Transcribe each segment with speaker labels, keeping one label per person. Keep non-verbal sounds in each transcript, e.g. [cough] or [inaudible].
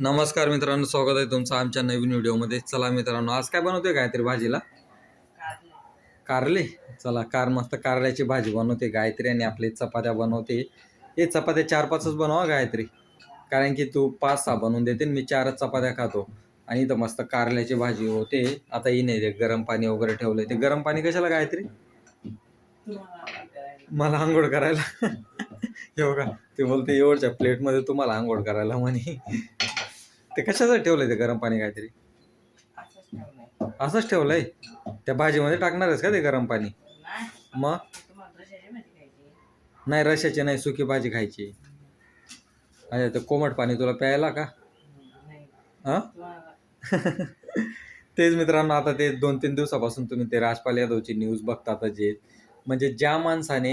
Speaker 1: नमस्कार मित्रांनो स्वागत आहे तुमचं आमच्या नवीन व्हिडिओमध्ये. चला मित्रांनो आज काय बनवतोय गायत्री भाजीला? कारले. चला कार मस्त कारल्याची भाजी बनवते. गायत्री आणि आपले चपात्या बनवते. हे चपात्या चार पाचच बनवा गायत्री. कारण की तू पाच सहा बनवून देते आणि मी चारच चपात्या खातो. आणि इथं मस्त कारल्याची भाजी होते. आता ही नाही ते गरम पाणी वगैरे ठेवलंय ते गरम पाणी कशाला गायत्री? मला आंघोळ करायला. [laughs] हे बघा ते बोलते एवढच्या प्लेटमध्ये तुम्हाला आंघोळ करायला म्हणे. ते कशाचं ठेवलंय ते गरम पाणी काहीतरी? असंच ठेवलंय. त्या भाजीमध्ये टाकणार आहेस का ते गरम पाणी? मग? नाही रशाची नाही सुकी भाजी खायची अरे ते कोमट पाणी तुला प्यायला का? हा? [laughs] तेच मित्रांनो आता ते दोन तीन दिवसापासून तुम्ही ते राजपाल यादवची न्यूज बघता जे. म्हणजे ज्या माणसाने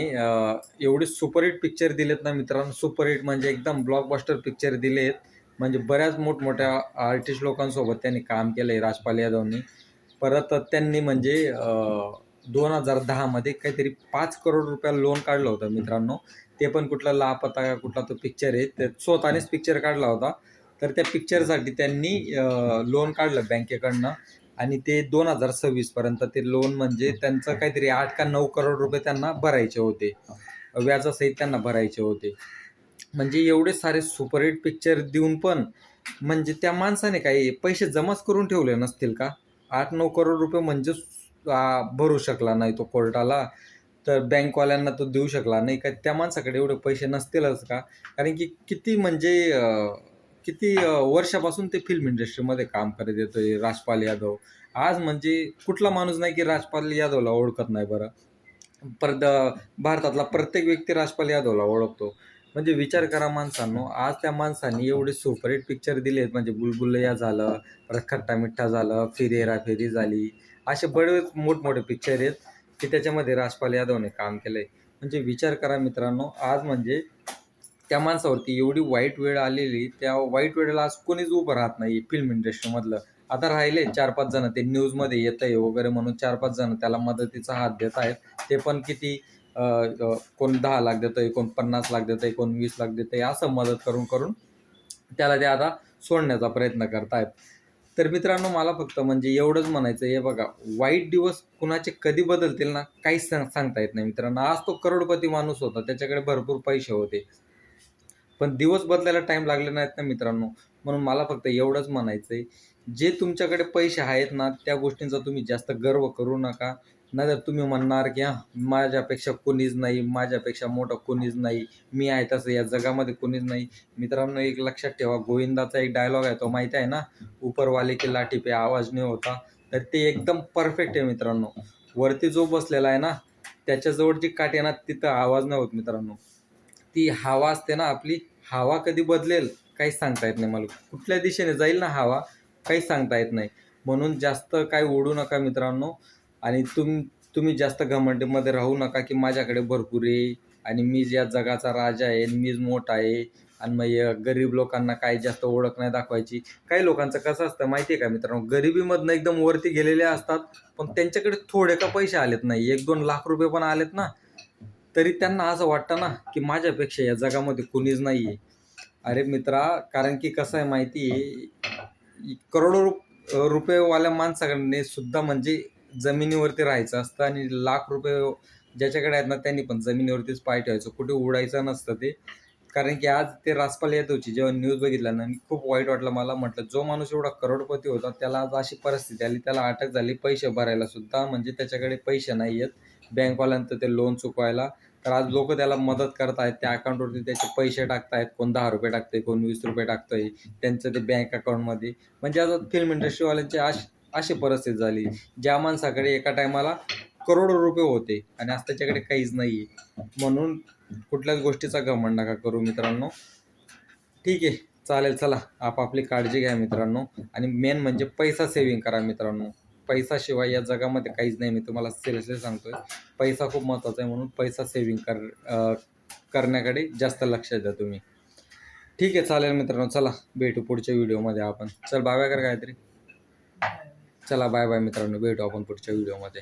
Speaker 1: एवढे सुपरहिट पिक्चर दिलेत ना मित्रांनो सुपरहिट म्हणजे एकदम ब्लॉकबस्टर पिक्चर दिलेत. म्हणजे बऱ्याच मोठमोठ्या आर्टिस्ट लोकांसोबत त्यांनी काम केलं आहे राजपाल यादवनी. परत त्यांनी म्हणजे दोन हजार दहामध्ये काहीतरी पाच करोड रुपया लोन काढलं होतं मित्रांनो. ते पण कुठला लापता का कुठला तो पिक्चर आहे ते स्वतःनेच पिक्चर काढला होता. तर त्या पिक्चरसाठी त्यांनी लोन काढलं बँकेकडनं आणि ते दोन हजार सव्वीसपर्यंत ते लोन म्हणजे त्यांचं काहीतरी आठ का नऊ करोड रुपये त्यांना भरायचे होते. व्याजासहित त्यांना भरायचे होते. म्हणजे एवढे सारे सुपरहिट पिक्चर देऊन पण म्हणजे त्या माणसाने काही पैसे जमाच करून ठेवले नसतील का? आठ नऊ करोड रुपये म्हणजे भरू शकला नाही तो कोर्टाला. तर बँकवाल्यांना तो देऊ शकला नाही का? त्या माणसाकडे एवढे पैसे नसतीलच का? कारण की किती म्हणजे किती वर्षापासून ते फिल्म इंडस्ट्रीमध्ये काम करत येतोय राजपाल यादव. आज म्हणजे कुठला माणूस नाही की राजपाल यादवला ओळखत नाही बरं. परत भारतातला प्रत्येक व्यक्ती राजपाल यादवला ओळखतो. म्हणजे विचार करा माणसांनो आज त्या माणसांनी एवढे सुपरहिट पिक्चर दिले आहेत म्हणजे बुलबुलया झालं परत खट्टा मिठ्ठा झालं फिर हेरा फेरी झाली. असे बरेच मोठमोठे पिक्चर आहेत की त्याच्यामध्ये राजपाल यादवने काम केलं आहे म्हणजे विचार करा मित्रांनो आज म्हणजे त्या माणसावरती एवढी वाईट वेळ आलेली त्या वाईट वेळेला आज कोणीच उभं राहत नाही फिल्म इंडस्ट्रीमधलं आता राहिले चार पाच जण ते न्यूजमध्ये येत आहे वगैरे म्हणून चार पाच जण त्याला मदतीचा हात देत आहेत. ते पण किती कोण दहा लाख देतंय कोण पन्नास लाख देतंय कोण वीस लाख देतंय असं मदत करून करून त्याला ते आता सोडण्याचा प्रयत्न करतायत. तर मित्रांनो मला फक्त म्हणजे एवढंच म्हणायचं हे बघा वाईट दिवस कुणाचे कधी बदलतील ना काहीच सांग सांगता येत नाही मित्रांनो. आज तो करोडपती माणूस होता त्याच्याकडे भरपूर पैसे होते. पण दिवस बदलायला टाईम लागले नाहीत ना मित्रांनो. म्हणून मला फक्त एवढंच म्हणायचं आहे जे तुमच्याकडे पैसे आहेत ना त्या गोष्टींचा तुम्ही जास्त गर्व करू नका. नाहीतर तुम्ही म्हणणार की हां माझ्यापेक्षा कोणीच नाही माझ्यापेक्षा मोठं कोणीच नाही मी आहे तसं या जगामध्ये कोणीच नाही. मित्रांनो एक लक्षात ठेवा गोविंदाचा एक डायलॉग आहे तो माहीत आहे ना? उपरवाले की लाठी पे आवाज नाही होता. तर ते एकदम परफेक्ट आहे मित्रांनो. वरती जो बसलेला आहे ना त्याच्याजवळ जी काठी आहे ना तिथं आवाज नाही होत मित्रांनो. ती हवा असते ना आपली हवा कधी बदलेल काहीच सांगता येत नाही मला. कुठल्या दिशेने जाईल ना हवा काहीच सांगता येत नाही. म्हणून जास्त काय ओढू नका मित्रांनो. आणि तुम तुम्ही जास्त घमंडीमध्ये राहू नका की माझ्याकडे भरपूर आहे आणि मी या जगाचा राजा आहे आणि मीच मोठा आहे आणि मग गरीब लोकांना काही जास्त ओळख नाही दाखवायची. काही लोकांचं कसं असतं माहिती आहे का मित्रांनो? गरिबीमधनं एकदम वरती गेलेले असतात पण त्यांच्याकडे थोडे का पैसे आलेत नाही. एक दोन लाख रुपये पण आलेत ना. तरी त्यांना असं वाटतं ना की माझ्यापेक्षा या जगामध्ये कुणीच नाही आहे अरे मित्रा कारण की कसं आहे माहिती आहे करोडो रुप रुपयेवाल्या माणसाकडे सुद्धा म्हणजे जमिनीवरती राहायचं असतं आणि लाख रुपये ज्याच्याकडे आहेत ना त्यांनी पण जमिनीवरतीच पाय ठेवायचं. कुठे उडायचं नसतं ते. कारण की आज ते राजपाल यादवची जेव्हा न्यूज बघितला ना खूप वाईट वाटलं मला. म्हटलं जो माणूस एवढा करोडपती होता त्याला आज अशी परिस्थिती आली त्याला अटक झाली पैसे भरायला सुद्धा. म्हणजे त्याच्याकडे पैसे नाही आहेत. बँकवाल्यांचं ते लोन चुकवायला. तर आज लोक त्याला मदत करतायत त्या अकाउंटवरती त्याचे पैसे टाकतायत. कोण दहा रुपये टाकतंय कोण वीस रुपये टाकतंय. त्यांचं ते बँक अकाउंटमध्ये म्हणजे आता फिल्म इंडस्ट्रीवाल्यांचे अशी अशी परिस्थिती झाली. ज्या माणसाकडे एका टायमाला करोडो रुपये होते आणि आज त्याच्याकडे काहीच नाही आहे म्हणून कुठल्याच गोष्टीचा घमंड नका करू मित्रांनो. ठीक आहे. चालेल चला. आपापली काळजी घ्या मित्रांनो. आणि मेन म्हणजे पैसा सेव्हिंग करा मित्रांनो. पैसाशिवाय या जगामध्ये काहीच नाही. मी तुम्हाला सिरियसली सांगतोय. पैसा खूप महत्त्वाचा आहे म्हणून पैसा सेव्हिंग कर करण्याकडे जास्त लक्ष द्या तुम्ही. ठीक आहे चालेल मित्रांनो. चला भेटू पुढच्या व्हिडिओमध्ये आपण. चल बाव्या कर काहीतरी. चला बाय बाय मित्रांनो. भेटू आपण पुढच्या व्हिडिओमध्ये